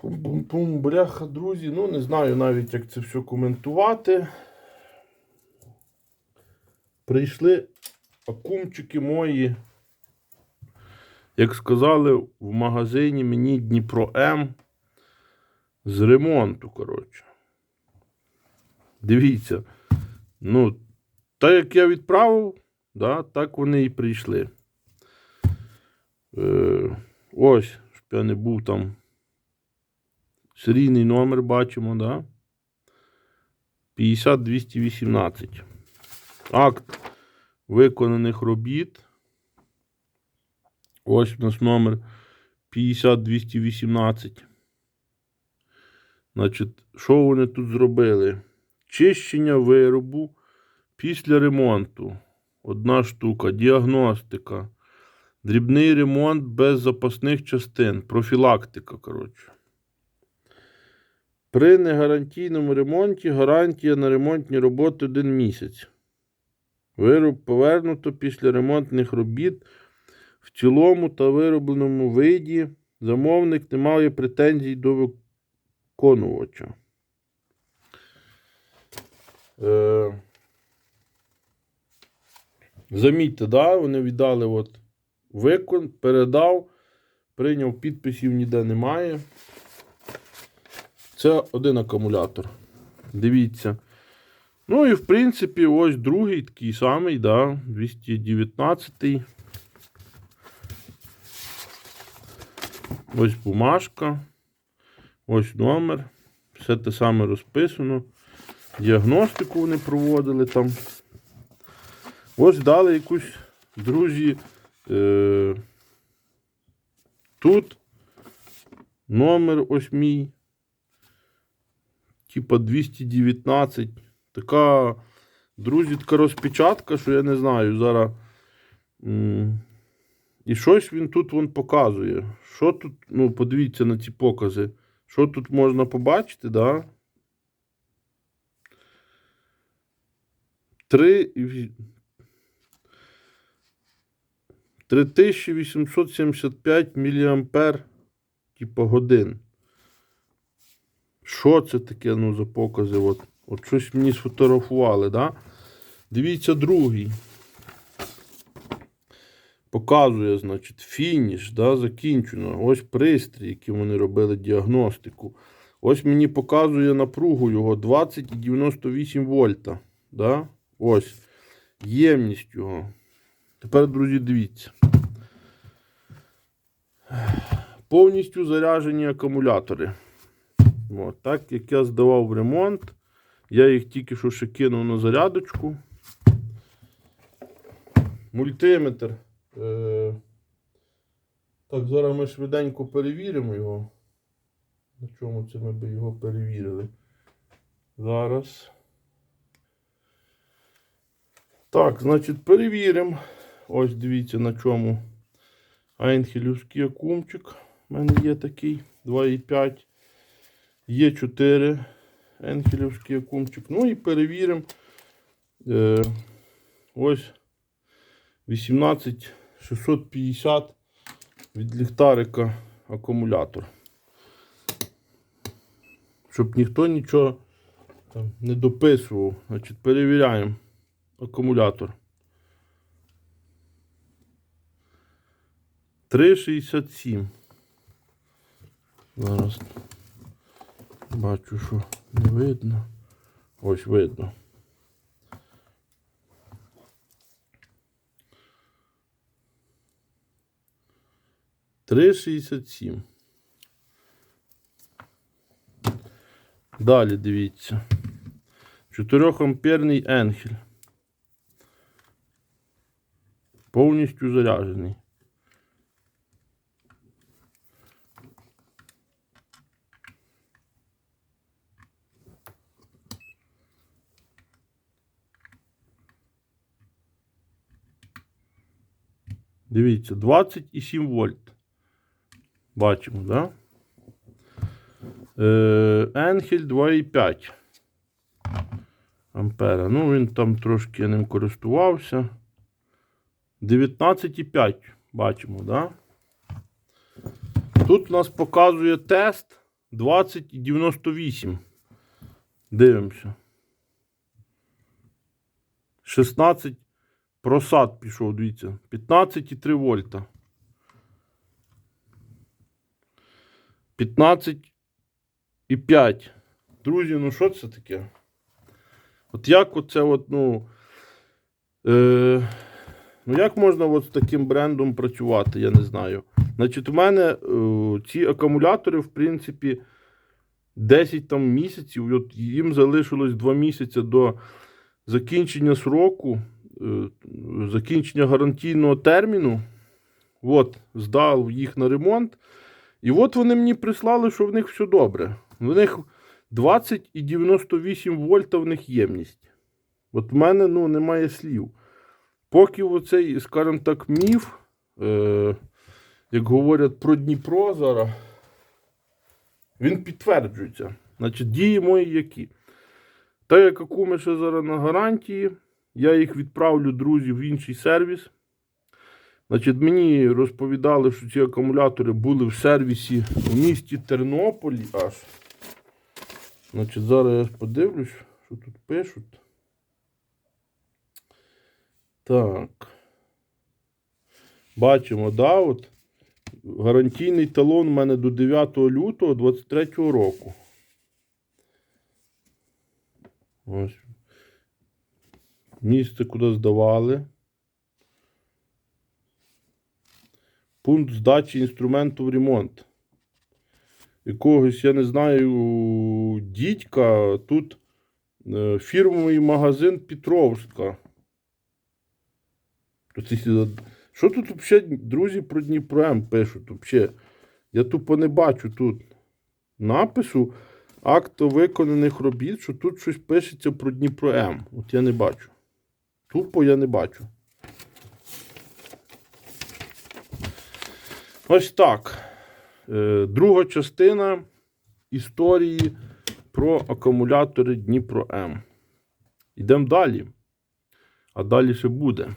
Пум-пум-пум, бляха, друзі. Ну, не знаю навіть, як це все коментувати. Прийшли акумчики мої. Як сказали, в магазині мені Дніпро М з ремонту, коротше. Дивіться. Ну, так як я відправив, да, так вони і прийшли. Е, ось, щоб я не був там. Серійний номер бачимо, да? 50218. Акт виконаних робіт. Ось у нас номер 50218. Значить, що вони тут зробили? Чищення виробу після ремонту. Одна штука. Діагностика. Дрібний ремонт без запасних частин. Профілактика, коротше. При негарантійному ремонті гарантія на ремонтні роботи один місяць. Вироб повернуто після ремонтних робіт в цілому та виробленому виді. Замовник не має претензій до виконувача. Е, замітьте, да, вони віддали от викон, передав, прийняв підписів ніде немає. Це один акумулятор. Дивіться. Ну і в принципі, ось другий такий самий, да, 219. Ось бумажка. Ось номер. Все те саме розписано. Діагностику вони проводили там. Ось дали якусь, друзі. Е- тут номер ось мій. Типа 219. Така, друзі, така розпечатка, що я не знаю зараз. І щось він тут вон показує. Що тут, ну, подивіться на ці покази. Що тут можна побачити, да? 3 3875 мА, типа годин. Що це таке, ну, за покази? От, от щось мені сфотографували, да? Дивіться, другий. Показує, значить, фініш, да, закінчено. Ось пристрій, який вони робили діагностику. Ось мені показує напругу його 20,98 вольта. Да? Ось. Ємність його. Тепер, друзі, дивіться. Повністю заряджені акумулятори. От, так як я здавав в ремонт, я їх тільки що ще кинув на зарядочку. Мультиметр. Е... Так, зараз ми швиденько перевіримо його. На чому це ми би його перевірили? Зараз. Так, значить, перевіримо. Ось дивіться на чому. Айнхелівський акумчик. У мене є такий 2,5. Є 4 енхелівський акумчик. Ну і перевіримо. Е, ось 18650 від ліхтарика акумулятор. Щоб ніхто нічого там не дописував. Значить, перевіряємо акумулятор. 3,67. Зараз. Бачу, що не видно. Ось видно. Три шістдесят сім. Далі дивіться. 4 амперний енхель. Повністю заряджений. Дивіться, 20,7 вольт. Бачимо, да? Е, Енхель 2,5 ампера. Ну, він там трошки ним користувався. 19,5 бачимо, да? Тут у нас показує тест 20 і 98. Дивимося. 16 просад пішов, дивіться. 15,3 вольта. 15,5. Друзі, ну що це таке? От як оце от, ну. Е, ну як можна от з таким брендом працювати, я не знаю. Значить, у мене е, ці акумулятори, в принципі, 10 там місяців, от їм залишилось 2 місяці до закінчення сроку, закінчення гарантійного терміну. От, здав їх на ремонт. І от вони мені прислали, що в них все добре. В них 20 і 98 вольта в них ємність. От в мене ну, немає слів. Поки оцей, скажімо так, міф, е, як говорять про Дніпро зараз, він підтверджується. Значить, дії мої які. Та як акуми ще зараз на гарантії, я їх відправлю, друзі, в інший сервіс. Значить, мені розповідали, що ці акумулятори були в сервісі у місті Тернополі аж. Значить, зараз я подивлюсь, що тут пишуть. Так. Бачимо, да, от. Гарантійний талон у мене до 9 лютого 23 року. Ось. Місце, куди здавали. Пункт здачі інструменту в ремонт. Якогось, я не знаю, дідька. Тут е, фірмовий магазин Петровська. Що тут взагалі, друзі, про Дніпром пишуть? Вообще? Я тупо не бачу тут напису акт виконаних робіт, що тут щось пишеться про Дніпро М. От я не бачу. Тупо я не бачу. Ось так. Е, Друга частина історії про акумулятори Дніпро М. Йдемо далі. А далі ще буде.